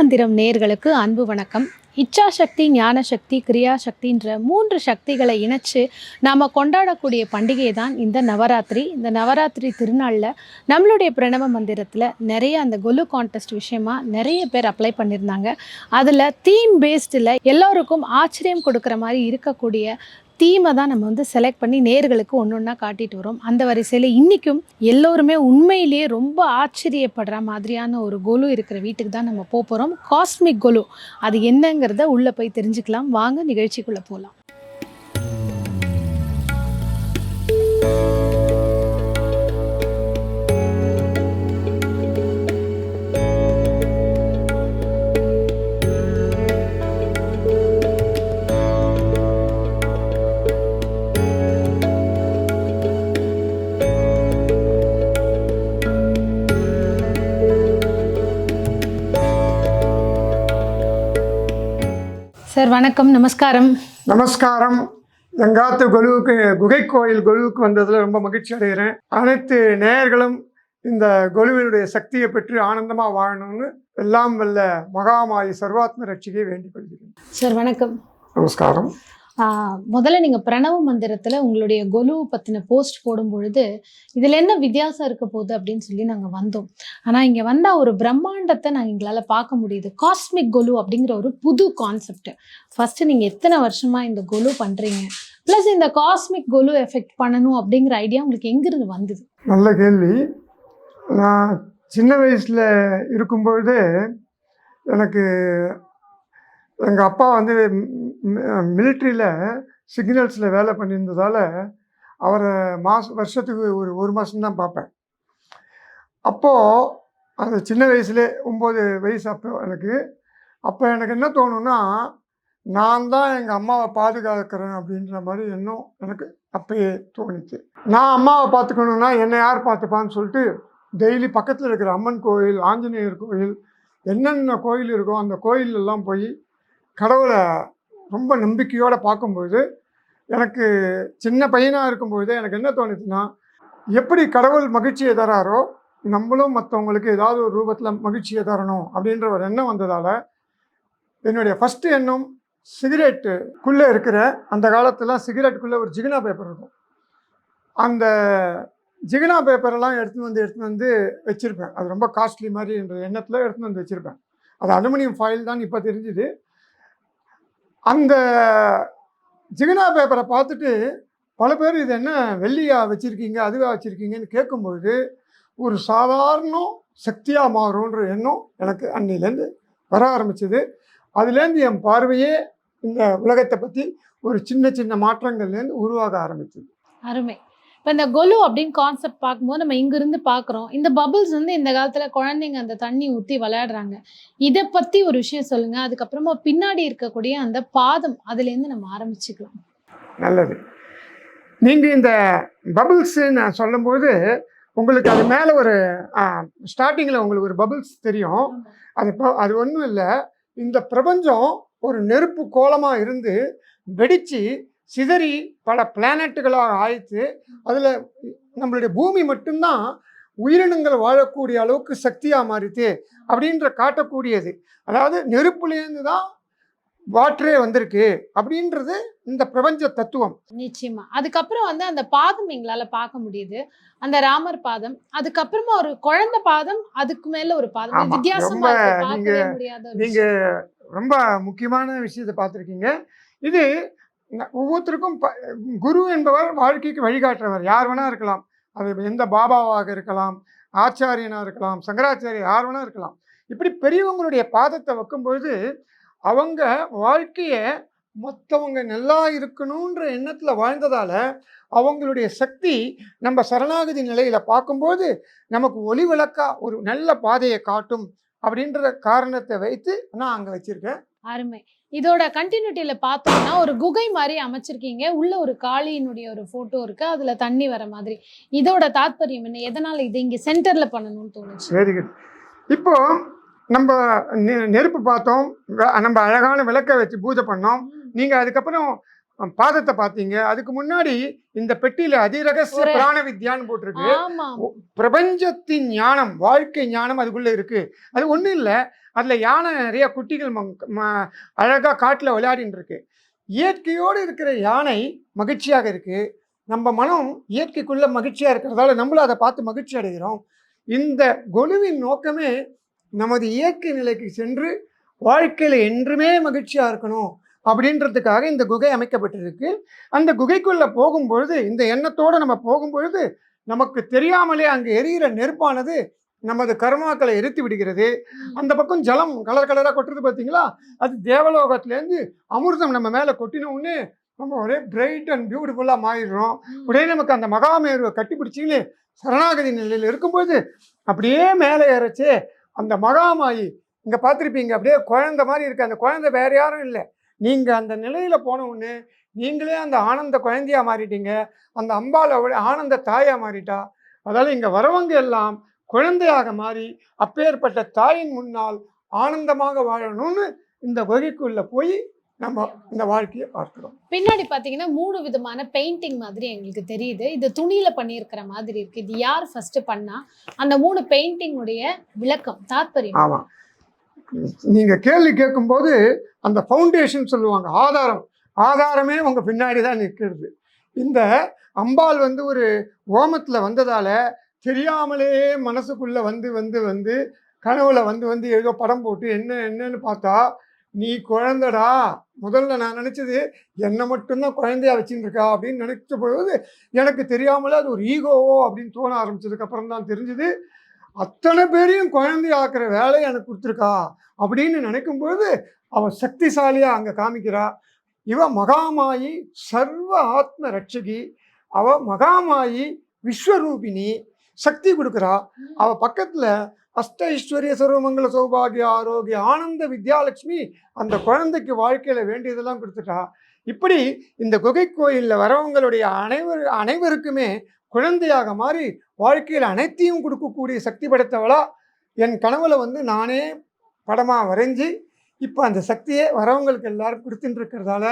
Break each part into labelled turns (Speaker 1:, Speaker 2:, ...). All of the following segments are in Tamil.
Speaker 1: மந்திரம் நேர்களுக்கு அன்பு வணக்கம் இச்சாசக்தி ஞானசக்தி கிரியாசக்தின்ற மூன்று சக்திகளை இணைச்சு நாம் கொண்டாடக்கூடிய பண்டிகை தான் இந்த நவராத்திரி இந்த நவராத்திரி திருநாளில் நம்மளுடைய பிரணவ மந்திரத்தில் நிறைய அந்த கொலு கான்டெஸ்ட் விஷயமா நிறைய பேர் அப்ளை பண்ணியிருந்தாங்க அதில் தீம் பேஸ்டில் எல்லோருக்கும் ஆச்சரியம் கொடுக்குற மாதிரி இருக்கக்கூடிய தீமை தான் நம்ம வந்து செலக்ட் பண்ணி நேர்களுக்கு ஒன்று ஒன்றா காட்டிட்டு வரோம் அந்த வரிசையில் இன்றைக்கும் எல்லோருமே உண்மையிலேயே ரொம்ப ஆச்சரியப்படுற மாதிரியான ஒரு கொலு இருக்கிற வீட்டுக்கு தான் நம்ம போகிறோம் காஸ்மிக் கொலு அது என்னங்கிறத உள்ளே போய் தெரிஞ்சுக்கலாம் வாங்க நிகழ்ச்சிக்குள்ளே போகலாம் சார் வணக்கம் நமஸ்காரம்
Speaker 2: நமஸ்காரம் எங்காத்து கொலுவுக்கு குகை கோயில் கொலுவுக்கு வந்ததில் ரொம்ப மகிழ்ச்சி அடைகிறேன் அனைத்து நேயர்களும் இந்த கொலுவினுடைய சக்தியை பெற்று ஆனந்தமாக வாழணும்னு எல்லாம் வல்ல மகாமாயி சர்வாத்ம ரட்சிகை வேண்டிக் கொள்கிறேன் சார் வணக்கம் நமஸ்காரம்
Speaker 1: முதல்ல நீங்க பிரணவ மந்திரத்துல உங்களுடைய கொலு பத்தின போஸ்ட் போடும் பொழுது இதுல என்ன வித்தியாசம் இருக்க போகுது அப்படின்னு சொல்லி நாங்க வந்தோம் ஆனா இங்க வந்தா ஒரு பிரம்மாண்டத்தை நாங்க எங்களால பார்க்க முடியுது காஸ்மிக் கொலு அப்படிங்கிற ஒரு புது கான்செப்ட் ஃபர்ஸ்ட் நீங்க எத்தனை வருஷமா இந்த கொலு பண்றீங்க பிளஸ் இந்த காஸ்மிக் கொலு எஃபெக்ட் பண்ணணும் அப்படிங்கிற ஐடியா உங்களுக்கு எங்கிருந்து வந்தது
Speaker 2: நல்ல கேள்வி நான் சின்ன வயசில் இருக்கும்பொழுது எனக்கு எங்கள் அப்பா வந்து மிலிட்ரியில் சிக்னல்ஸில் வேலை பண்ணியிருந்ததால் அவரை மாச வருஷத்துக்கு ஒரு ஒரு மாதம்தான் பார்ப்பேன் அப்போது அந்த சின்ன வயசுலே ஒம்பது வயசு அப்போ எனக்கு அப்போ எனக்கு என்ன தோணுன்னா நான் தான் எங்கள் அம்மாவை பாதுகாக்கிறேன் அப்படின்ற மாதிரி இன்னும் எனக்கு அப்பயே தோணுச்சு நான் அம்மாவை பார்த்துக்கணுன்னா என்னை யார் பார்த்துப்பான்னு சொல்லிட்டு டெய்லி பக்கத்தில் இருக்கிற அம்மன் கோயில் ஆஞ்சநேயர் கோயில் என்னென்ன கோயில் இருக்கோ அந்த கோயிலெல்லாம் போய் கடவுளை ரொம்ப நம்பிக்கையோடு பார்க்கும்போது எனக்கு சின்ன பையனாக இருக்கும்போது எனக்கு என்ன தோணுதுன்னா எப்படி கடவுள் மகிழ்ச்சியை தராரோ நம்மளும் மற்றவங்களுக்கு ஏதாவது ஒரு ரூபத்தில் மகிழ்ச்சியை தரணும் அப்படின்ற ஒரு எண்ணம் வந்ததால் என்னுடைய ஃபஸ்ட்டு எண்ணம் சிகரெட்டுக்குள்ளே இருக்கிற அந்த காலத்துலாம் சிகரெட்டுக்குள்ளே ஒரு ஜிகினா பேப்பர் இருக்கும் அந்த ஜிகினா பேப்பரெல்லாம் எடுத்துகிட்டு வந்து எடுத்துகிட்டு வந்து வச்சுருப்பேன் அது ரொம்ப காஸ்ட்லி மாதிரி என்ற எண்ணத்தில் எடுத்துகிட்டு வந்து வச்சுருப்பேன் அது அலுமினியம் ஃபாயில் தான் இப்போ தெரிஞ்சுது அந்த ஜிகினா பேப்பரை பார்த்துட்டு பல பேர் இது என்ன வெள்ளியாக வச்சுருக்கீங்க அதுவாக வச்சுருக்கீங்கன்னு கேட்கும்பொழுது ஒரு சாதாரணம் சக்தியாக மாறும்ன்ற எண்ணம் எனக்கு அன்னையிலேருந்து வர ஆரம்பிச்சது அதுலேருந்து என் பார்வையே இந்த உலகத்தை பற்றி ஒரு சின்ன சின்ன மாற்றங்கள்லேருந்து உருவாக ஆரம்பித்தது
Speaker 1: அருமை இப்போ இந்த கொலு அப்படின்னு கான்செப்ட் பார்க்கும்போது நம்ம இங்கிருந்து பார்க்குறோம் இந்த பபுள்ஸ் வந்து இந்த காலத்தில் குழந்தைங்க அந்த தண்ணி ஊற்றி விளையாடுறாங்க இதை பற்றி ஒரு விஷயம் சொல்லுங்கள் அதுக்கப்புறமா பின்னாடி இருக்கக்கூடிய அந்த பாதம் அதுலேருந்து நம்ம ஆரம்பிச்சுக்கலாம்
Speaker 2: நல்லது நீங்கள் இந்த பபுள்ஸு நான் சொல்லும்போது உங்களுக்கு அது மேலே ஒரு ஸ்டார்டிங்கில் உங்களுக்கு ஒரு பபுள்ஸ் தெரியும் அது அது ஒன்றும் இல்லை இந்த பிரபஞ்சம் ஒரு நெருப்பு கோலமாக இருந்து வெடித்து சிதறி பல பிளானட்டுகளாக ஆயிடுத்து அதில் நம்மளுடைய பூமி மட்டும்தான் உயிரினங்கள் வாழக்கூடிய அளவுக்கு சக்தியாக மாறிது அப்படின்ற காட்டக்கூடியது அதாவது நெருப்புலேருந்து தான் வாட்டரே வந்திருக்கு அப்படின்றது இந்த பிரபஞ்ச தத்துவம்
Speaker 1: நிச்சயமா அதுக்கப்புறம் வந்து அந்த பாதம் எங்களால் பார்க்க முடியுது அந்த ராமர் பாதம் அதுக்கப்புறமா ஒரு குழந்தை பாதம் அதுக்கு மேல ஒரு பாதம் வித்தியாசம்
Speaker 2: நீங்க ரொம்ப முக்கியமான விஷயத்தை பார்த்துருக்கீங்க இது ஒவ்வொருத்தருக்கும் குரு என்பவர் வாழ்க்கைக்கு வழிகாட்டுறவர் யார் வேணால் இருக்கலாம் அது எந்த பாபாவாக இருக்கலாம் ஆச்சாரியனாக இருக்கலாம் சங்கராச்சாரியர் யார் வேணால் இருக்கலாம் இப்படி பெரியவங்களுடைய பாதத்தை வைக்கும்பொழுது அவங்க வாழ்க்கையை மற்றவங்க நல்லா இருக்கணுன்ற எண்ணத்தில் வாழ்ந்ததால் அவங்களுடைய சக்தி நம்ம சரணாகதி நிலையில் பார்க்கும்போது நமக்கு ஒளி விளக்காக ஒரு நல்ல பாதையை காட்டும் அப்படின்ற காரணத்தை வைத்து நான் அங்கே வச்சுருக்கேன்
Speaker 1: அருமை இதோட கண்டினியூட்டியில் பார்த்தோம்னா ஒரு குகை மாதிரி அமைச்சிருக்கீங்க உள்ள ஒரு காளியினுடைய ஒரு ஃபோட்டோ இருக்கு அதில் தண்ணி வர மாதிரி இதோட தாத்பரியம் என்ன எதனால் இது இங்கே சென்டரில் பண்ணணும்னு தோணுச்சு
Speaker 2: வெரி குட் இப்போ நம்ம நெருப்பு பார்த்தோம் நம்ம அழகான விளக்க வச்சு பூஜை பண்ணோம் நீங்கள் அதுக்கப்புறம் பாதத்தை பாத்தீங்க அதுக்கு முன்னாடி இந்த பெட்டியில அதிரகசிய பிராண வித்யான்னு போட்டிருக்கு பிரபஞ்சத்தின் ஞானம் வாழ்க்கை ஞானம் அதுக்குள்ள இருக்கு அது ஒண்ணும் இல்லை அதுல யானை நிறைய குட்டிகள் அழகா காட்டுல விளையாடின்னு இருக்கு இயற்கையோடு இருக்கிற யானை மகிழ்ச்சியாக இருக்கு நம்ம மனம் இயற்கைக்குள்ள மகிழ்ச்சியா இருக்கிறதால நம்மளும் அதை பார்த்து மகிழ்ச்சி அடைகிறோம் இந்த கொலுவின் நோக்கமே நமது இயற்கை நிலைக்கு சென்று வாழ்க்கையில் என்றுமே மகிழ்ச்சியாக இருக்கணும் அப்படின்றதுக்காக இந்த குகை அமைக்கப்பட்டிருக்கு அந்த குகைக்குள்ளே போகும்பொழுது இந்த எண்ணத்தோடு நம்ம போகும்பொழுது நமக்கு தெரியாமலே அங்கே எரியிற நெருப்பானது நமது கர்மாக்களை எரித்து விடுகிறது அந்த பக்கம் ஜலம் கலர் கலராக கொட்டுறது பார்த்தீங்களா அது தேவலோகத்துலேருந்து அமிர்தம் நம்ம மேலே கொட்டினோடனே நம்ம ஒரே பிரைட் அண்ட் பியூட்டிஃபுல்லாக மாறிடுறோம் உடனே நமக்கு அந்த மகாமேருவை கட்டிப்பிடிச்சின்னு சரணாகதி நிலையில் இருக்கும்போது அப்படியே மேலே ஏறச்சே அந்த மகாமாயி இங்கே பார்த்துருப்பீங்க அப்படியே குழந்த மாதிரி இருக்குது அந்த குழந்தை வேறு யாரும் இல்லை நீங்கள் அந்த நிலையில் போன உடனே நீங்களே அந்த ஆனந்த குழந்தையாக மாறிட்டீங்க அந்த அம்பால் ஆனந்த தாயாக மாறிட்டா அதால் இங்கே வரவங்க எல்லாம் குழந்தையாக மாறி அப்பேற்பட்ட தாயின் முன்னால் ஆனந்தமாக வாழணும்னு இந்த வகைக்குள்ளே போய் நம்ம இந்த வாழ்க்கையை பார்க்கிறோம்
Speaker 1: பின்னாடி பார்த்தீங்கன்னா மூணு விதமான பெயிண்டிங் மாதிரி எங்களுக்கு தெரியுது இது துணியில் பண்ணியிருக்கிற மாதிரி இருக்குது இது யார் ஃபஸ்ட்டு பண்ணால் அந்த மூணு பெயிண்டிங்குடைய விளக்கம் தாத்பரியம்
Speaker 2: ஆமாம் நீங்கள் கேள்வி கேட்கும்போது அந்த ஃபவுண்டேஷன் சொல்லுவாங்க ஆதாரம் ஆதாரமே உங்கள் பின்னாடி தான் நிற்கிறது இந்த அம்பாள் வந்து ஒரு ஓமத்தில் வந்ததால் தெரியாமலே மனசுக்குள்ளே வந்து வந்து வந்து கனவுல வந்து வந்து ஏதோ படம் போட்டு என்ன என்னன்னு பார்த்தா நீ குழந்தடா முதல்ல நான் நினச்சது என்னை மட்டும்தான் குழந்தையா வச்சுருக்கா அப்படின்னு நினைச்ச பொழுது எனக்கு தெரியாமலே அது ஒரு ஈகோவோ அப்படின்னு தோண ஆரம்பிச்சதுக்கப்புறம் தான் தெரிஞ்சுது அத்தனை பேரையும் குழந்தையாக்குற வேலையை எனக்கு கொடுத்துருக்கா அப்படின்னு நினைக்கும் பொழுது அவள் சக்திசாலியாக அங்கே காமிக்கிறா இவ மகாமாயி சர்வ ஆத்ம ரட்சகி அவ மகாமாயி விஸ்வரூபிணி சக்தி கொடுக்குறா அவ பக்கத்தில் அஷ்ட ஐஸ்வர்ய சர்வமங்கல சௌபாகிய ஆரோக்கிய ஆனந்த வித்யாலட்சுமி அந்த குழந்தைக்கு வாழ்க்கையில் வேண்டியதெல்லாம் கொடுத்துட்டா இப்படி இந்த குகை கோயிலில் வரவங்களுடைய அனைவரு அனைவருக்குமே குழந்தையாக மாறி வாழ்க்கையில் அனைத்தையும் கொடுக்கக்கூடிய சக்தி படைத்தவளா என் கனவுல வந்து நானே படமாக வரைஞ்சி இப்போ அந்த சக்தியை வரவங்களுக்கு எல்லாரும் கொடுத்துட்டு இருக்கிறதால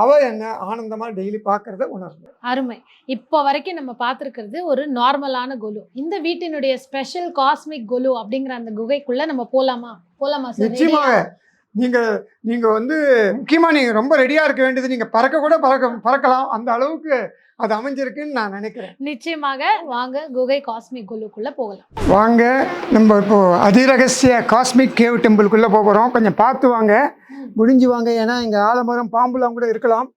Speaker 2: அவ என்ன ஆனந்தமா டெய்லி பாக்குறத உணர்ந்தேன்
Speaker 1: அருமை இப்போ வரைக்கும் நம்ம பார்த்துருக்கிறது ஒரு நார்மலான கொலு இந்த வீட்டினுடைய ஸ்பெஷல் காஸ்மிக் கொலு அப்படிங்கிற அந்த குகைக்குள்ள நம்ம போலாமா போலாமா சார்
Speaker 2: நிச்சயமாக நீங்க நீங்க வந்து முக்கியமா நீங்க ரொம்ப ரெடியா இருக்க வேண்டியது நீங்க பறக்க கூட பறக்க பறக்கலாம் அந்த அளவுக்கு அது அமைஞ்சிருக்குன்னு நான் நினைக்கிறேன்
Speaker 1: நிச்சயமாக வாங்க குகை காஸ்மிக் குழுக்குள்ள போகலாம்
Speaker 2: வாங்க நம்ம இப்போ அதிரகசிய காஸ்மிக் கேவ் டெம்பிள்குள்ள போகிறோம் கொஞ்சம் பார்த்து வாங்க முடிஞ்சு வாங்க ஏன்னா இங்க ஆலமரம் பாம்புலாம் கூட இருக்கலாம்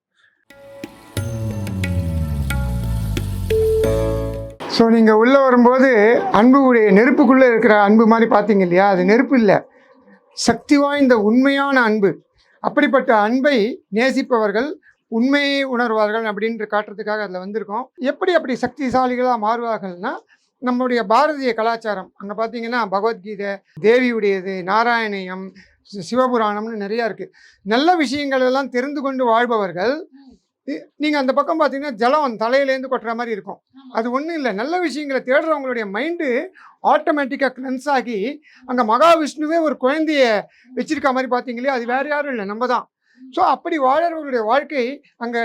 Speaker 2: ஸோ நீங்கள் உள்ளே வரும்போது அன்பு உடைய நெருப்புக்குள்ளே இருக்கிற அன்பு மாதிரி பார்த்தீங்க இல்லையா அது நெருப்பு இல்லை சக்தி வாய்ந்த உண்மையான அன்பு அப்படிப்பட்ட அன்பை நேசிப்பவர்கள் உண்மையை உணர்வார்கள் அப்படின்ட்டு காட்டுறதுக்காக அதில் வந்திருக்கோம் எப்படி அப்படி சக்திசாலிகளாக மாறுவார்கள்னா நம்மளுடைய பாரதிய கலாச்சாரம் அங்கே பார்த்தீங்கன்னா பகவத்கீதை தேவியுடையது நாராயணயம் சிவபுராணம்னு நிறையா இருக்குது நல்ல விஷயங்கள் எல்லாம் தெரிந்து கொண்டு வாழ்பவர்கள் நீங்கள் அந்த பக்கம் பார்த்தீங்கன்னா ஜலம் தலையிலேருந்து கொட்டுற மாதிரி இருக்கும் அது ஒன்றும் இல்லை நல்ல விஷயங்களை தேடுறவங்களுடைய மைண்டு ஆட்டோமேட்டிக்காக க்ளென்ஸ் ஆகி அங்கே மகாவிஷ்ணுவே ஒரு குழந்தைய வச்சிருக்க மாதிரி பார்த்தீங்களே அது வேறு யாரும் இல்லை நம்ம தான் ஸோ அப்படி வாழறவர்களுடைய வாழ்க்கை அங்கே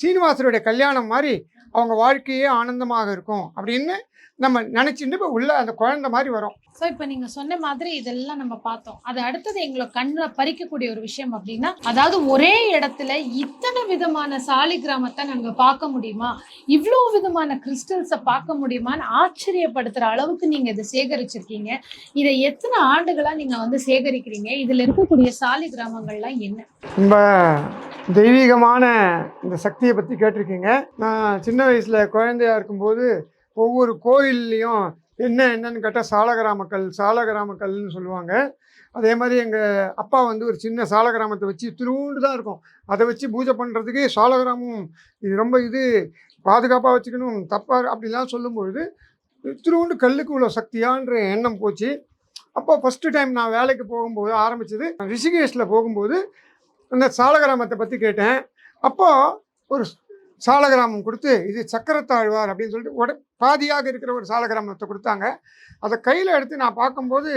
Speaker 2: சீனிவாசருடைய கல்யாணம் மாதிரி அவங்க வாழ்க்கையே ஆனந்தமாக இருக்கும் அப்படின்னு நம்ம நினைச்சுட்டு இப்போ உள்ள அந்த குழந்தை மாதிரி வரும்
Speaker 1: ஸோ இப்போ நீங்க சொன்ன மாதிரி இதெல்லாம் நம்ம பார்த்தோம் அது அடுத்தது எங்களை கண்ணில் பறிக்கக்கூடிய ஒரு விஷயம் அப்படின்னா அதாவது ஒரே இடத்துல இத்தனை விதமான சாலி கிராமத்தை நாங்கள் பார்க்க முடியுமா இவ்வளோ விதமான கிறிஸ்டல்ஸை பார்க்க முடியுமான்னு ஆச்சரியப்படுத்துகிற அளவுக்கு நீங்கள் இதை சேகரிச்சிருக்கீங்க இதை எத்தனை ஆண்டுகளாக நீங்கள் வந்து சேகரிக்கிறீங்க இதில் இருக்கக்கூடிய சாலி கிராமங்கள்லாம் என்ன
Speaker 2: ரொம்ப தெய்வீகமான இந்த சக்தியை பற்றி கேட்டிருக்கீங்க நான் சின்ன வயசில் குழந்தையாக இருக்கும்போது ஒவ்வொரு கோயில்லையும் என்ன என்னன்னு கேட்டால் சாலகிராமக்கல் சாலகிராமக்கல்னு சொல்லுவாங்க அதே மாதிரி எங்கள் அப்பா வந்து ஒரு சின்ன சாலகிராமத்தை வச்சு திருவுண்டு தான் இருக்கும் அதை வச்சு பூஜை பண்ணுறதுக்கு சாலகிராமம் இது ரொம்ப இது பாதுகாப்பாக வச்சுக்கணும் தப்பாக அப்படிலாம் சொல்லும்பொழுது திருவுண்டு கல்லுக்கு உள்ள சக்தியான்ற எண்ணம் போச்சு அப்போ ஃபஸ்ட்டு டைம் நான் வேலைக்கு போகும்போது ஆரம்பித்தது ரிஷிகேஷில் போகும்போது அந்த சாலகிராமத்தை பற்றி கேட்டேன் அப்போது ஒரு சாலகிராமம் கொடுத்து இது சக்கரத்தாழ்வார் அப்படின்னு சொல்லிட்டு உட பாதியாக இருக்கிற ஒரு சால கிராமத்தை கொடுத்தாங்க அதை கையில் எடுத்து நான் பார்க்கும்போது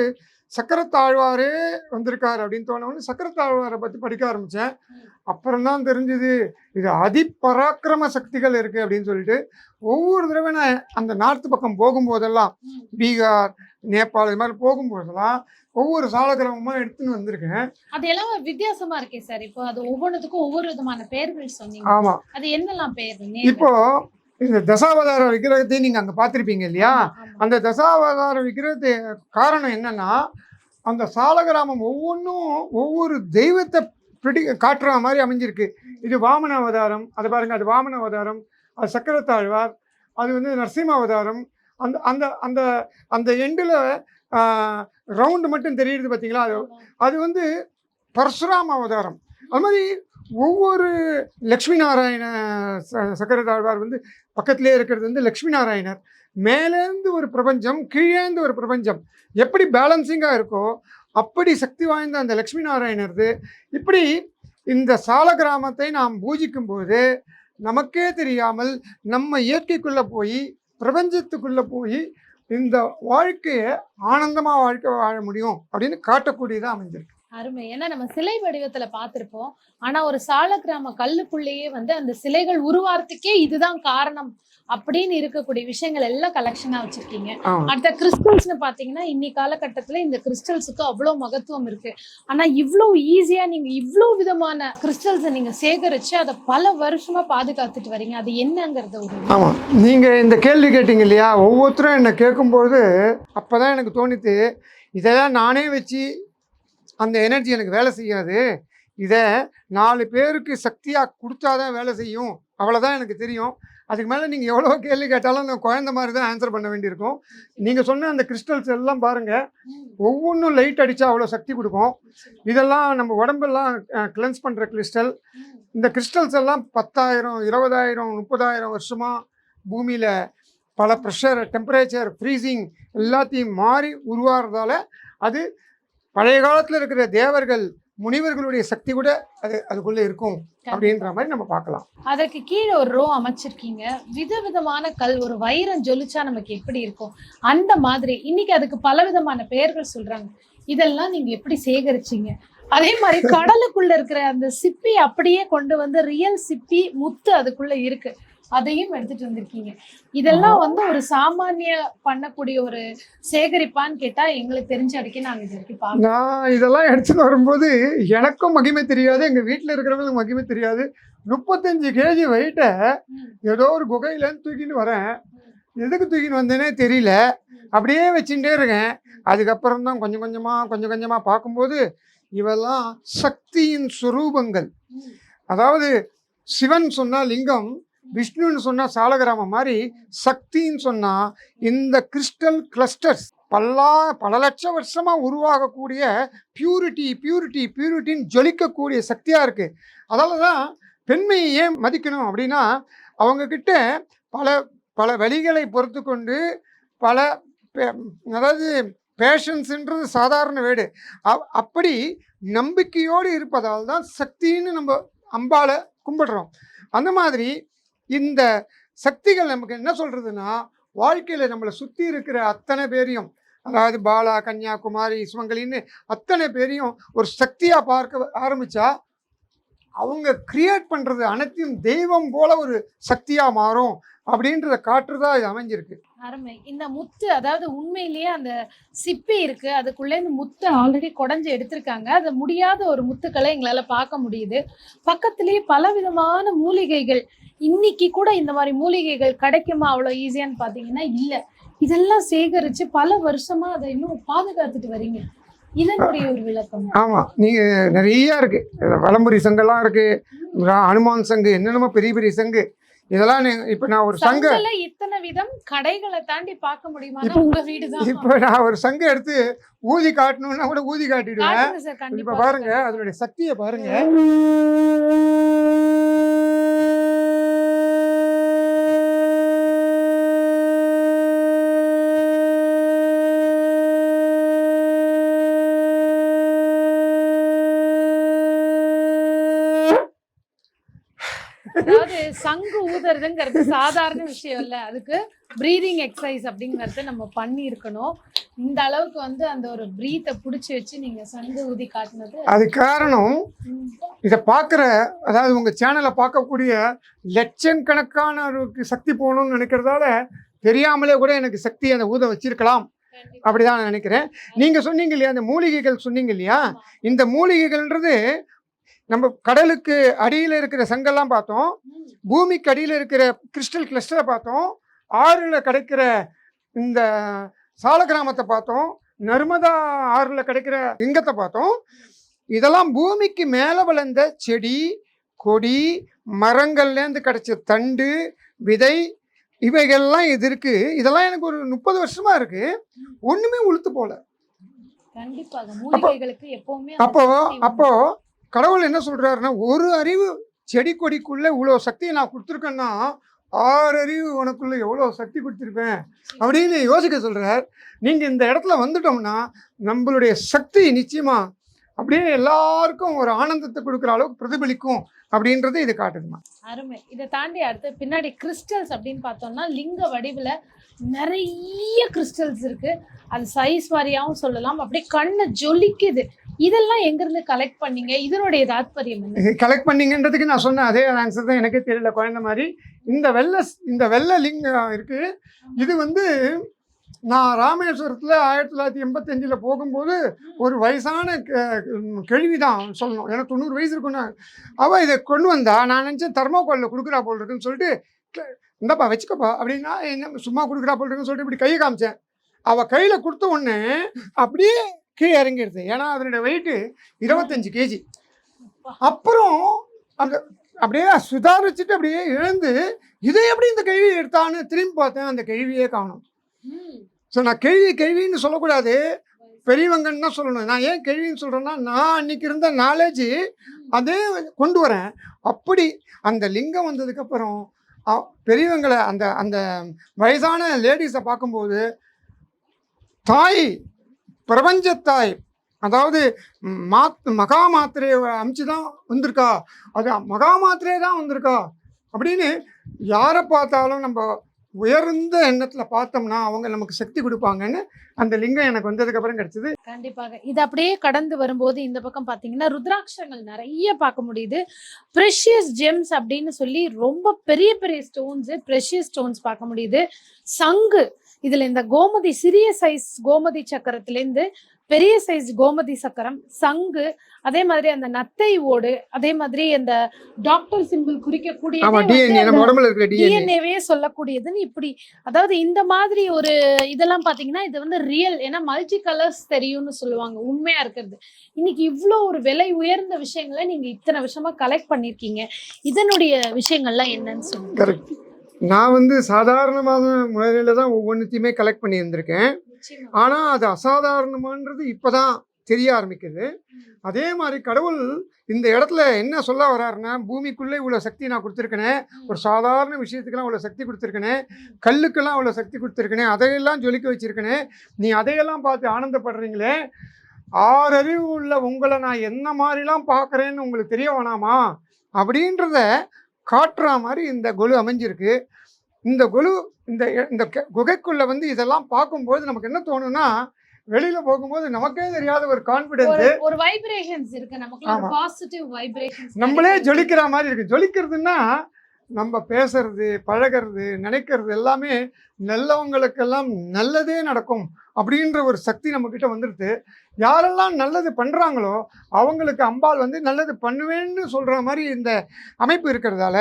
Speaker 2: சக்கரத்தாழ்வாரே வந்திருக்கார் அப்படின்னு தோணவொன்னு சக்கரத்தாழ்வாரை பற்றி படிக்க ஆரம்பித்தேன் அப்புறம் தான் தெரிஞ்சுது இது அதிபராக்கிரம சக்திகள் இருக்குது அப்படின்னு சொல்லிட்டு ஒவ்வொரு தடவை நான் அந்த நார்த்து பக்கம் போகும்போதெல்லாம் பீகார் நேபாள் இது மாதிரி போகும்போதெல்லாம் ஒவ்வொரு சாலகிரமமாக எடுத்துன்னு வந்திருக்கேன்
Speaker 1: அது எல்லாம் வித்தியாசமாக இருக்கே சார் இப்போ அது ஒவ்வொன்றுத்துக்கும் ஒவ்வொரு விதமான பெயர்கள் சொன்னீங்க ஆமாம் அது என்னெல்லாம் பெயர்
Speaker 2: இப்போது இந்த தசாவதார விக்கிரகத்தையும் நீங்கள் அங்கே பார்த்துருப்பீங்க இல்லையா அந்த தசாவதார விக்கிரகத்தை காரணம் என்னன்னா அந்த சாலகிராமம் ஒவ்வொன்றும் ஒவ்வொரு தெய்வத்தை பிடி காட்டுற மாதிரி அமைஞ்சிருக்கு இது வாமன அவதாரம் அது பாருங்கள் அது வாமன அவதாரம் அது சக்கரத்தாழ்வார் அது வந்து நரசிம்ம அவதாரம் அந்த அந்த அந்த அந்த எண்டில் ரவுண்டு மட்டும் தெரியுது பார்த்தீங்களா அது அது வந்து பரசுராம அவதாரம் அது மாதிரி ஒவ்வொரு லக்ஷ்மி நாராயண சக்கர தாழ்வார் வந்து பக்கத்திலே இருக்கிறது வந்து லக்ஷ்மி நாராயணர் மேலேருந்து ஒரு பிரபஞ்சம் கீழேந்து ஒரு பிரபஞ்சம் எப்படி பேலன்சிங்காக இருக்கோ அப்படி சக்தி வாய்ந்த அந்த லக்ஷ்மி நாராயணர்து இப்படி இந்த சால கிராமத்தை நாம் பூஜிக்கும் போது நமக்கே தெரியாமல் நம்ம இயற்கைக்குள்ளே போய் பிரபஞ்சத்துக்குள்ளே போய் இந்த வாழ்க்கையை ஆனந்தமாக வாழ்க்கை வாழ முடியும் அப்படின்னு காட்டக்கூடியதாக அமைஞ்சிருக்கு
Speaker 1: அருமை ஏன்னா நம்ம சிலை வடிவத்துல பாத்திருப்போம் ஆனா ஒரு சால கிராம கல்லுக்குள்ளேயே வந்து அந்த சிலைகள் உருவாரத்துக்கே இதுதான் காரணம் அப்படின்னு இருக்கக்கூடிய விஷயங்கள் எல்லாம் கலெக்ஷனா வச்சிருக்கீங்க அடுத்த கிறிஸ்டல்ஸ்னு பாத்தீங்கன்னா இன்னி காலகட்டத்துல இந்த கிறிஸ்டல்ஸுக்கு அவ்வளவு மகத்துவம் இருக்கு ஆனா இவ்வளவு ஈஸியா நீங்க இவ்வளவு விதமான கிறிஸ்டல்ஸ் நீங்க சேகரிச்சு அதை பல வருஷமா பாதுகாத்துட்டு வரீங்க அது என்னங்கறத
Speaker 2: ஆமா நீங்க இந்த கேள்வி கேட்டீங்க இல்லையா ஒவ்வொருத்தரும் என்ன கேட்கும்போது அப்பதான் எனக்கு தோணித்து இதெல்லாம் நானே வச்சு அந்த எனர்ஜி எனக்கு வேலை செய்யாது இதை நாலு பேருக்கு சக்தியாக கொடுத்தாதான் வேலை செய்யும் அவ்வளோதான் எனக்கு தெரியும் அதுக்கு மேலே நீங்கள் எவ்வளோ கேள்வி கேட்டாலும் நான் குழந்த மாதிரி தான் ஆன்சர் பண்ண வேண்டியிருக்கும் நீங்கள் சொன்ன அந்த கிறிஸ்டல்ஸ் எல்லாம் பாருங்கள் ஒவ்வொன்றும் லைட் அடித்தா அவ்வளோ சக்தி கொடுக்கும் இதெல்லாம் நம்ம உடம்பெல்லாம் கிளென்ஸ் பண்ணுற கிறிஸ்டல் இந்த கிறிஸ்டல்ஸ் எல்லாம் பத்தாயிரம் இருபதாயிரம் முப்பதாயிரம் வருஷமாக பூமியில் பல ப்ரெஷர் டெம்பரேச்சர் ஃப்ரீசிங் எல்லாத்தையும் மாறி உருவாகிறதால அது பழைய காலத்தில் இருக்கிற தேவர்கள் முனிவர்களுடைய சக்தி கூட அது அதுக்குள்ள இருக்கும் அப்படின்ற மாதிரி நம்ம பார்க்கலாம்
Speaker 1: அதற்கு கீழே ஒரு ரோ அமைச்சிருக்கீங்க விதவிதமான கல் ஒரு வைரம் ஜொலிச்சா நமக்கு எப்படி இருக்கும் அந்த மாதிரி இன்னைக்கு அதுக்கு பல விதமான பெயர்கள் சொல்றாங்க இதெல்லாம் நீங்க எப்படி சேகரிச்சீங்க அதே மாதிரி கடலுக்குள்ள இருக்கிற அந்த சிப்பி அப்படியே கொண்டு வந்து ரியல் சிப்பி முத்து அதுக்குள்ள இருக்கு அதையும் எடுத்துட்டு வந்திருக்கீங்க இதெல்லாம் வந்து ஒரு சாமானிய பண்ணக்கூடிய ஒரு சேகரிப்பான்னு கேட்டா எங்களுக்கு தெரிஞ்ச வரைக்கும் நாங்க இது
Speaker 2: வரைக்கும் நான் இதெல்லாம் எடுத்துட்டு வரும்போது எனக்கும் மகிமை தெரியாது எங்க வீட்டுல இருக்கிறவங்களுக்கு மகிமை தெரியாது முப்பத்தஞ்சு கேஜி வெயிட்டை ஏதோ ஒரு குகையிலேருந்து தூக்கின்னு வரேன் எதுக்கு தூக்கின்னு வந்தேனே தெரியல அப்படியே வச்சுட்டே இருக்கேன் அதுக்கப்புறம் தான் கொஞ்சம் கொஞ்சமாக கொஞ்சம் கொஞ்சமாக பார்க்கும்போது இவெல்லாம் சக்தியின் சுரூபங்கள் அதாவது சிவன் சொன்னால் லிங்கம் விஷ்ணுன்னு சொன்னால் சாலகிராமம் மாதிரி சக்தின்னு சொன்னால் இந்த கிறிஸ்டல் கிளஸ்டர்ஸ் பல்லா பல லட்சம் வருஷமாக உருவாகக்கூடிய பியூரிட்டி பியூரிட்டி பியூரிட்டின்னு ஜொலிக்கக்கூடிய சக்தியாக இருக்குது அதால் தான் பெண்மையை ஏன் மதிக்கணும் அப்படின்னா அவங்கக்கிட்ட பல பல வழிகளை பொறுத்து கொண்டு பல அதாவது பேஷன்ஸுன்றது சாதாரண வேடு அப்படி நம்பிக்கையோடு இருப்பதால் தான் சக்தின்னு நம்ம அம்பாவை கும்பிடுறோம் அந்த மாதிரி இந்த சக்திகள் நமக்கு என்ன சொல்கிறதுன்னா வாழ்க்கையில் நம்மளை சுற்றி இருக்கிற அத்தனை பேரையும் அதாவது பாலா கன்னியாகுமரி சுமங்கலின்னு அத்தனை பேரையும் ஒரு சக்தியாக பார்க்க ஆரம்பித்தா அவங்க கிரியேட் பண்ணுறது அனைத்தையும் தெய்வம் போல ஒரு சக்தியாக மாறும் அப்படின்றத காற்றுதான் இது அமைஞ்சிருக்கு
Speaker 1: அருமை இந்த முத்து அதாவது உண்மையிலேயே அந்த சிப்பி இருக்கு அதுக்குள்ளே இந்த முத்து ஆல்ரெடி குடஞ்சி எடுத்திருக்காங்க அது முடியாத ஒரு முத்துக்களை எங்களால் பார்க்க முடியுது பக்கத்துலேயே பல விதமான மூலிகைகள் இன்னைக்கு கூட இந்த மாதிரி மூலிகைகள் கிடைக்குமா அவ்வளோ ஈஸியான்னு பார்த்தீங்கன்னா இல்லை இதெல்லாம் சேகரித்து பல வருஷமாக அதை இன்னும் பாதுகாத்துட்டு வரீங்க
Speaker 2: ஆமாம் நீங்கள் நிறைய இருக்குது வளம்புரி சங்கெல்லாம் இருக்குது அனுமான் சங்கு என்னென்னமோ பெரிய பெரிய சங்கு இதெல்லாம் இப்ப நான்
Speaker 1: ஒரு சங்க இத்தனை விதம் கடைகளை தாண்டி பார்க்க முடியுமா உங்க வீடு
Speaker 2: இப்ப நான் ஒரு சங்க எடுத்து ஊதி காட்டணும்னா கூட ஊதி காட்டிடுவேன் இப்ப பாருங்க அதனுடைய சக்தியை பாருங்க
Speaker 1: சங்கு ஊதுறதுங்கிறது சாதாரண விஷயம் இல்லை அதுக்கு ப்ரீதிங் எக்ஸசைஸ் அப்படிங்கறத நம்ம பண்ணியிருக்கணும் இந்த அளவுக்கு வந்து அந்த ஒரு ப்ரீத்தை பிடிச்சி வச்சு நீங்கள் சங்கு ஊதி காட்டினது
Speaker 2: அது காரணம் இதை பார்க்குற அதாவது உங்கள் சேனலை பார்க்கக்கூடிய லட்சம் கணக்கான சக்தி போகணும்னு நினைக்கிறதால தெரியாமலே கூட எனக்கு சக்தி அந்த ஊத வச்சிருக்கலாம் அப்படிதான் நினைக்கிறேன் நீங்கள் சொன்னீங்க இல்லையா அந்த மூலிகைகள் சொன்னீங்க இல்லையா இந்த மூலிகைகள்ன்றது நம்ம கடலுக்கு அடியில் இருக்கிற சங்கெல்லாம் பார்த்தோம் பூமிக்கு அடியில் இருக்கிற கிறிஸ்டல் கிளஸ்டரை பார்த்தோம் ஆறில் கிடைக்கிற இந்த சால கிராமத்தை பார்த்தோம் நர்மதா ஆறில் கிடைக்கிற லிங்கத்தை பார்த்தோம் இதெல்லாம் பூமிக்கு மேலே வளர்ந்த செடி கொடி மரங்கள்லேருந்து கிடைச்ச தண்டு விதை இவைகள்லாம் இது இருக்குது இதெல்லாம் எனக்கு ஒரு முப்பது வருஷமாக இருக்குது ஒன்றுமே உளுத்து போல அப்போ அப்போ கடவுள் என்ன சொல்கிறாருன்னா ஒரு அறிவு செடி கொடிக்குள்ளே இவ்வளோ சக்தியை நான் கொடுத்துருக்கேன்னா ஆறு அறிவு உனக்குள்ளே எவ்வளோ சக்தி கொடுத்துருப்பேன் அப்படின்னு யோசிக்க சொல்கிறார் நீங்கள் இந்த இடத்துல வந்துட்டோம்னா நம்மளுடைய சக்தி நிச்சயமாக அப்படியே எல்லாருக்கும் ஒரு ஆனந்தத்தை கொடுக்குற அளவுக்கு பிரதிபலிக்கும் அப்படின்றது இது காட்டுதுமா
Speaker 1: அருமை இதை தாண்டி அடுத்து பின்னாடி கிறிஸ்டல்ஸ் அப்படின்னு பார்த்தோம்னா லிங்க வடிவில் நிறைய கிறிஸ்டல்ஸ் இருக்கு அது சைஸ் மாதிரியாகவும் சொல்லலாம் அப்படியே கண்ணை ஜொலிக்குது இதெல்லாம் எங்கேருந்து கலெக்ட் பண்ணீங்க இதனுடைய தாத்பரியம்
Speaker 2: கலெக்ட் பண்ணீங்கன்றதுக்கு நான் சொன்ன அதே ஆன்சர் தான் எனக்கே தெரியல குழந்தை மாதிரி இந்த வெள்ள இந்த வெள்ள லிங்கம் இருக்கு இது வந்து நான் ராமேஸ்வரத்தில் ஆயிரத்தி தொள்ளாயிரத்தி எண்பத்தஞ்சில் போகும்போது ஒரு வயசான கேள்வி தான் சொல்லணும் ஏன்னா தொண்ணூறு வயசு இருக்குன்னு அவள் இதை கொண்டு வந்தா நான் நினச்சேன் தர்மாக்கோலில் கொடுக்குறா போல் இருக்குன்னு சொல்லிட்டு இந்தப்பா வச்சுக்கப்பா அப்படின்னா என்ன சும்மா கொடுக்குறா போல் சொல்லிட்டு இப்படி கையை காமிச்சேன் அவள் கையில் கொடுத்த உடனே அப்படியே கீழே இறங்கிடுது ஏன்னா அதனுடைய வெயிட்டு இருபத்தஞ்சி கேஜி அப்புறம் அந்த அப்படியே சுதாரிச்சுட்டு அப்படியே எழுந்து இதை எப்படி இந்த கேள்வி எடுத்தான்னு திரும்பி பார்த்தேன் அந்த கேள்வியே காணும் ஸோ நான் கேள்வி கேள்வின்னு சொல்லக்கூடாது பெரியவங்கன்னு தான் சொல்லணும் நான் ஏன் கேள்வின்னு சொல்கிறேன்னா நான் அன்றைக்கி இருந்த நாலேஜ் அதே கொண்டு வரேன் அப்படி அந்த லிங்கம் வந்ததுக்கப்புறம் பெரியவங்களை அந்த அந்த வயதான லேடிஸை பார்க்கும்போது தாய் பிரபஞ்சத்தாய் அதாவது மாத் மகா மாத்திரையை அமைச்சு தான் வந்திருக்கா அது மகா மாத்திரையே தான் வந்திருக்கா அப்படின்னு யாரை பார்த்தாலும் நம்ம உயர்ந்த எண்ணத்துல பார்த்தோம்னா அவங்க நமக்கு சக்தி கொடுப்பாங்கன்னு அந்த லிங்கம் எனக்கு வந்ததுக்கு அப்புறம் கிடைச்சது
Speaker 1: கண்டிப்பாக இது அப்படியே கடந்து வரும்போது இந்த பக்கம் பார்த்தீங்கன்னா ருத்ராட்சங்கள் நிறைய பார்க்க முடியுது ப்ரெஷியஸ் ஜெம்ஸ் அப்படின்னு சொல்லி ரொம்ப பெரிய பெரிய ஸ்டோன்ஸ் ப்ரெஷியஸ் ஸ்டோன்ஸ் பார்க்க முடியுது சங்கு இதுல இந்த கோமதி சிறிய சைஸ் கோமதி சக்கரத்திலேருந்து பெரிய சைஸ் கோமதி சக்கரம் சங்கு அதே மாதிரி அந்த நத்தை ஓடு அதே மாதிரி அந்த டாக்டர் சிம்பிள் குறிக்கக்கூடிய சொல்லக்கூடியதுன்னு இப்படி அதாவது இந்த மாதிரி ஒரு இதெல்லாம் பாத்தீங்கன்னா இது வந்து ரியல் ஏன்னா மல்டி கலர்ஸ் தெரியும்னு சொல்லுவாங்க உண்மையா இருக்கிறது இன்னைக்கு இவ்வளோ ஒரு விலை உயர்ந்த விஷயங்களை நீங்க இத்தனை விஷயமா கலெக்ட் பண்ணிருக்கீங்க இதனுடைய விஷயங்கள்லாம் என்னன்னு
Speaker 2: சொல்லுங்க நான் வந்து சாதாரணமான முறையில் தான் ஒவ்வொன்றத்தையுமே கலெக்ட் பண்ணி இருந்திருக்கேன் ஆனால் அது அசாதாரணமானது இப்போ தான் தெரிய ஆரம்பிக்குது அதே மாதிரி கடவுள் இந்த இடத்துல என்ன சொல்ல வர்றாருன்னா பூமிக்குள்ளே இவ்வளோ சக்தி நான் கொடுத்துருக்கேனே ஒரு சாதாரண விஷயத்துக்கெல்லாம் இவ்வளோ சக்தி கொடுத்துருக்கனே கல்லுக்கெல்லாம் அவ்வளோ சக்தி கொடுத்துருக்கனே அதையெல்லாம் ஜொலிக்க வச்சுருக்கனே நீ அதையெல்லாம் பார்த்து ஆனந்தப்படுறீங்களே ஆறறிவு உள்ள உங்களை நான் என்ன மாதிரிலாம் பார்க்குறேன்னு உங்களுக்கு தெரிய வேணாமா அப்படின்றத காட்டுற மாதிரி இந்த கொலு அமைஞ்சிருக்கு இந்த குழு இந்த இந்த குகைக்குள்ளே வந்து இதெல்லாம் பார்க்கும்போது நமக்கு என்ன தோணும்னா வெளியில போகும்போது நமக்கே தெரியாத ஒரு கான்பிடன்ஸ்
Speaker 1: ஒரு வைப்ரேஷன்ஸ் இருக்கு நமக்கு பாசிட்டிவ் வைப்ரேஷன்ஸ்
Speaker 2: நம்மளே ஜொலிக்கிற மாதிரி இருக்கு ஜொலிக்கிறதுன்னா நம்ம பேசுறது பழகிறது நினைக்கிறது எல்லாமே நல்லவங்களுக்கெல்லாம் நல்லதே நடக்கும் அப்படின்ற ஒரு சக்தி நம்மக்கிட்ட வந்துடுது யாரெல்லாம் நல்லது பண்ணுறாங்களோ அவங்களுக்கு அம்பாள் வந்து நல்லது பண்ணுவேன்னு சொல்கிற மாதிரி இந்த அமைப்பு இருக்கிறதால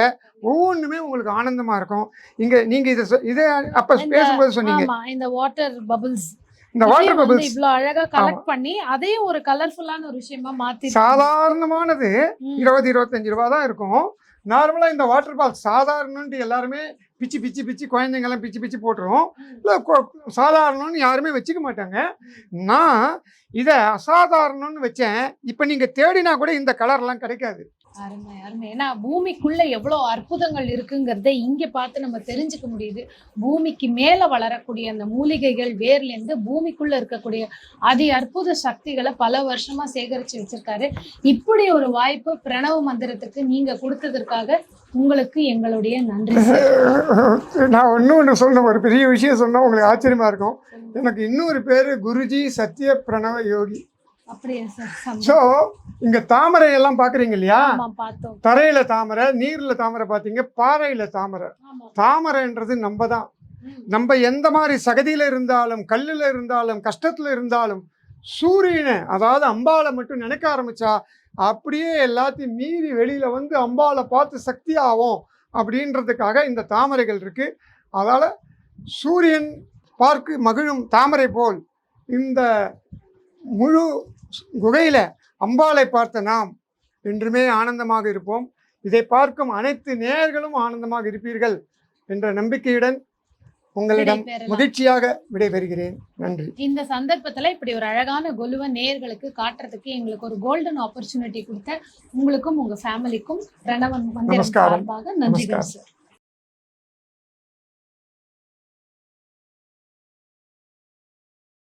Speaker 2: ஒவ்வொன்றுமே உங்களுக்கு ஆனந்தமாக இருக்கும் இங்கே நீங்கள் இதை இதை அப்போ பேசும்போது சொன்னீங்க
Speaker 1: இந்த வாட்டர் பபுள்ஸ்
Speaker 2: இந்த வாட்டர் பபிள்ஸ்
Speaker 1: இவ்வளோ அழகாக கலெக்ட் பண்ணி அதே ஒரு கலர்ஃபுல்லான ஒரு விஷயமா மாற்றி
Speaker 2: சாதாரணமானது இருபது இருபத்தஞ்சு ரூபா தான் இருக்கும் நார்மலாக இந்த வாட்டர் ஃபால்ஸ் சாதாரணன்ட்டு எல்லாருமே பிச்சு பிச்சு பிச்சு குழந்தைங்கள்லாம் பிச்சு பிச்சு போட்டுரும் இல்லை சாதாரணம்னு யாருமே வச்சுக்க மாட்டாங்க நான் இதை அசாதாரணம்னு வச்சேன் இப்போ நீங்கள் தேடினா கூட இந்த கலர்லாம் கிடைக்காது
Speaker 1: அருமை அருமை ஏன்னா பூமிக்குள்ள எவ்வளோ அற்புதங்கள் இருக்குங்கிறத இங்கே பார்த்து நம்ம தெரிஞ்சுக்க முடியுது பூமிக்கு மேலே வளரக்கூடிய அந்த மூலிகைகள் வேர்லேருந்து பூமிக்குள்ள இருக்கக்கூடிய அதி அற்புத சக்திகளை பல வருஷமா சேகரிச்சு வச்சிருக்காரு இப்படி ஒரு வாய்ப்பு பிரணவ மந்திரத்துக்கு நீங்க கொடுத்ததற்காக உங்களுக்கு எங்களுடைய நன்றி
Speaker 2: நான் ஒன்று ஒன்று சொல்லணும் ஒரு பெரிய விஷயம் சொன்னால் உங்களுக்கு ஆச்சரியமா இருக்கும் எனக்கு இன்னொரு பேர் குருஜி சத்ய பிரணவ யோகி அப்படியா ஸோ இங்கே தாமரை எல்லாம் பார்க்குறீங்க இல்லையா தரையில் தாமரை நீரில் தாமரை பார்த்தீங்க பாறையில் தாமரை தாமரைன்றது நம்ம தான் நம்ம எந்த மாதிரி சகதியில் இருந்தாலும் கல்லில் இருந்தாலும் கஷ்டத்தில் இருந்தாலும் சூரியனை அதாவது அம்பாவை மட்டும் நினைக்க ஆரம்பிச்சா அப்படியே எல்லாத்தையும் மீறி வெளியில் வந்து அம்பாவை பார்த்து சக்தி ஆகும் அப்படின்றதுக்காக இந்த தாமரைகள் இருக்குது அதால் சூரியன் பார்க்கு மகிழும் தாமரை போல் இந்த முழு குகையில் அம்பாளை பார்த்த நாம் என்றுமே ஆனந்தமாக இருப்போம் இதை பார்க்கும் அனைத்து நேயர்களும் ஆனந்தமாக இருப்பீர்கள் என்ற நம்பிக்கையுடன் உங்களிடம் மகிழ்ச்சியாக விடைபெறுகிறேன் நன்றி
Speaker 1: இந்த சந்தர்ப்பத்துல இப்படி ஒரு அழகான கொலுவ நேர்களுக்கு காட்டுறதுக்கு எங்களுக்கு ஒரு கோல்டன் ஆப்பர்ச்சுனிட்டி கொடுத்த உங்களுக்கும் உங்க ஃபேமிலிக்கும் பிரணவன்
Speaker 2: மந்திரம்
Speaker 1: நன்றி சார்